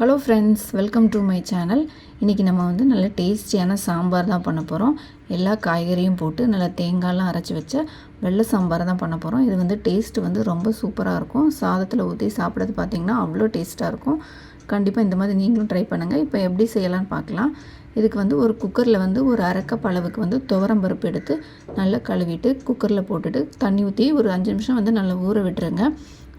Hello friends welcome to my channel இன்றைக்கி நம்ம வந்து நல்ல டேஸ்டியான சாம்பார் தான் பண்ண போகிறோம் எல்லா காய்கறியும் போட்டு நல்லா தேங்காயெலாம் அரைச்சி வச்ச வெள்ளை சாம்பார் தான் பண்ண போகிறோம் இது வந்து டேஸ்ட்டு வந்து ரொம்ப சூப்பராக இருக்கும். சாதத்தில் ஊற்றி சாப்பிட்றது பார்த்திங்கன்னா அவ்வளோ டேஸ்ட்டாக இருக்கும். கண்டிப்பாக இந்த மாதிரி நீங்களும் ட்ரை பண்ணுங்கள் இப்போ எப்படி செய்யலாம்னு பார்க்கலாம் இதுக்கு வந்து ஒரு குக்கரில் வந்து ஒரு அரைக்கப் அளவுக்கு வந்து துவரம் பருப்பு எடுத்து நல்லா கழுவிட்டு குக்கரில் போட்டுட்டு தண்ணி ஊற்றி ஒரு அஞ்சு நிமிஷம் வந்து நல்லா ஊற விட்டுருங்க.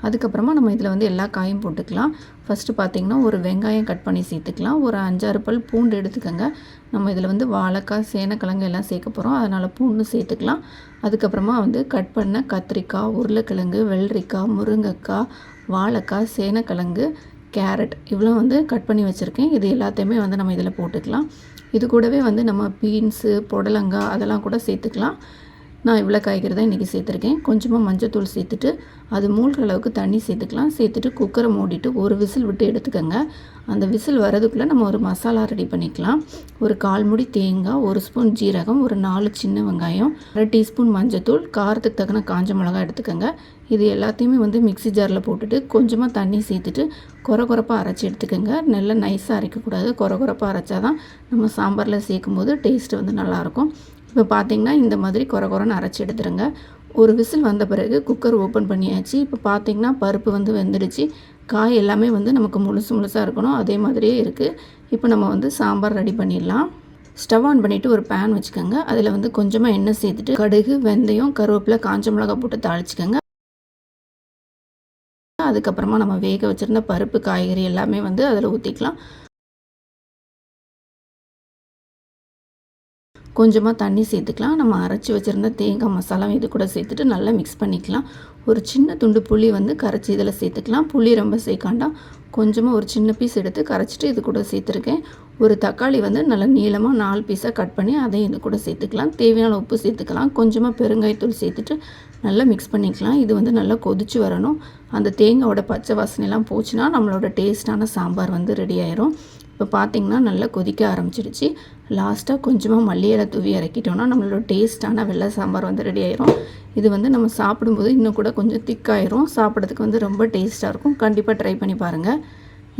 அதுக்கப்புறமா நம்ம இதில் வந்து எல்லா காயும் போட்டுக்கலாம். ஃபஸ்ட்டு பார்த்திங்கன்னா ஒரு வெங்காயம் கட் பண்ணி சேர்த்துக்கலாம். ஒரு அஞ்சாறு பல் பூண்டு எடுத்துக்கோங்க. நம்ம இதில் வந்து வாழைக்காய் சேனக்கிழங்கு எல்லாம் சேர்க்க போகிறோம் அதனால் பூண்டு சேர்த்துக்கலாம். அதுக்கப்புறமா வந்து கட் பண்ண கத்திரிக்காய் உருளைக்கிழங்கு வெள்ளரிக்காய் முருங்கைக்காய் வாழைக்காய் சேனக்கிழங்கு கேரட் இவ்வளோ வந்து கட் பண்ணி வச்சுருக்கேன். இது எல்லாத்தையுமே வந்து நம்ம இதில் போட்டுக்கலாம். இது கூடவே வந்து நம்ம பீன்ஸு புடலங்காய் அதெல்லாம் கூட சேர்த்துக்கலாம். நான் இவ்வளோ காய்கறி தான் இன்றைக்கி சேர்த்துருக்கேன். கொஞ்சமாக மஞ்சத்தூள் சேர்த்துட்டு அது மூழ்கிற அளவுக்கு தண்ணி சேர்த்துக்கலாம். சேர்த்துட்டு குக்கரை மூடிட்டு ஒரு விசில் விட்டு எடுத்துக்கோங்க. அந்த விசில் வரதுக்குள்ளே நம்ம ஒரு மசாலா ரெடி பண்ணிக்கலாம். ஒரு கால் முடி தேங்காய் ஒரு ஸ்பூன் ஜீரகம் ஒரு நாலு சின்ன வெங்காயம் அரை டீஸ்பூன் மஞ்சத்தூள் காரத்துக்கு தக்கன காஞ்ச மிளகா எடுத்துக்கோங்க. இது எல்லாத்தையுமே வந்து மிக்சி ஜாரில் போட்டுட்டு கொஞ்சமாக தண்ணி சேர்த்துட்டு குறை குறைப்பாக அரைச்சி எடுத்துக்கோங்க. நல்லா நைஸாக அரைக்கக்கூடாது. குறை குறைப்பாக அரைச்சா தான் நம்ம சாம்பாரில் சேர்க்கும் போது டேஸ்ட்டு வந்து நல்லாயிருக்கும் இப்போ பார்த்தீங்கன்னா இந்த மாதிரி குறை குறைன்னு அரைச்சி எடுத்துருங்க. ஒரு விசில் வந்த பிறகு குக்கர் ஓப்பன் பண்ணியாச்சு. இப்போ பார்த்தீங்கன்னா பருப்பு வந்து வெந்துடுச்சு. காய் எல்லாமே வந்து நமக்கு முழுசு முழுசாக இருக்கணும். அதே மாதிரியே இருக்குது இப்போ நம்ம வந்து சாம்பார் ரெடி பண்ணிடலாம். ஸ்டவ் ஆன் பண்ணிவிட்டு ஒரு பேன் வச்சுக்கோங்க. அதில் வந்து கொஞ்சமாக எண்ணெய் சேர்த்துட்டு கடுகு வெந்தயம் கருவேப்பிலை காஞ்ச மிளகா போட்டு தாளிச்சிக்கோங்க. அதுக்கப்புறமா நம்ம வேக வச்சுருந்த பருப்பு காய்கறி எல்லாமே வந்து அதில் ஊற்றிக்கலாம் கொஞ்சமாக தண்ணி சேர்த்துக்கலாம். நம்ம அரைச்சி வச்சுருந்த தேங்காய் மசாலா இது கூட சேர்த்துட்டு நல்லா மிக்ஸ் பண்ணிக்கலாம். ஒரு சின்ன துண்டு புளி வந்து கரைச்சி இதில் சேர்த்துக்கலாம். புளி ரொம்ப சேர்க்காண்டாம் கொஞ்சமாக ஒரு சின்ன பீஸ் எடுத்து கரைச்சிட்டு இது கூட சேர்த்துருக்கேன். ஒரு தக்காளி வந்து நல்லா நீளமாக நாலு பீஸாக கட் பண்ணி அதையும் இது கூட சேர்த்துக்கலாம். தேவையான உப்பு சேர்த்துக்கலாம். கொஞ்சமாக பெருங்காயத்தூள் சேர்த்துட்டு நல்லா மிக்ஸ் பண்ணிக்கலாம். இது வந்து நல்லா கொதிச்சு வரணும். அந்த தேங்காயோட பச்சை வாசனைலாம் போச்சுன்னா நம்மளோட டேஸ்ட்டான சாம்பார் வந்து ரெடி ஆயிரும். இப்போ பார்த்திங்கன்னா நல்லா கொதிக்க ஆரம்பிச்சிடுச்சு லாஸ்ட்டாக கொஞ்சமாக மல்லி தூவி இறக்கிட்டோன்னா நம்மளோட டேஸ்ட்டான வெள்ளை சாம்பார் வந்து ரெடி ஆயிரும். இது வந்து நம்ம சாப்பிடும்போது இன்னும் கூட கொஞ்சம் திக்காயிரும். சாப்பிட்றதுக்கு வந்து ரொம்ப டேஸ்ட்டாக இருக்கும். கண்டிப்பாக ட்ரை பண்ணி பாருங்கள்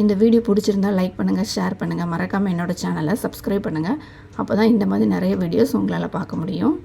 இந்த வீடியோ பிடிச்சிருந்தால் லைக் பண்ணுங்கள் ஷேர் பண்ணுங்கள் மறக்காமல் என்னோடய சேனலை சப்ஸ்கிரைப் பண்ணுங்கள் அப்போ தான் இந்த மாதிரி நிறைய வீடியோஸ் உங்களால் பார்க்க முடியும்.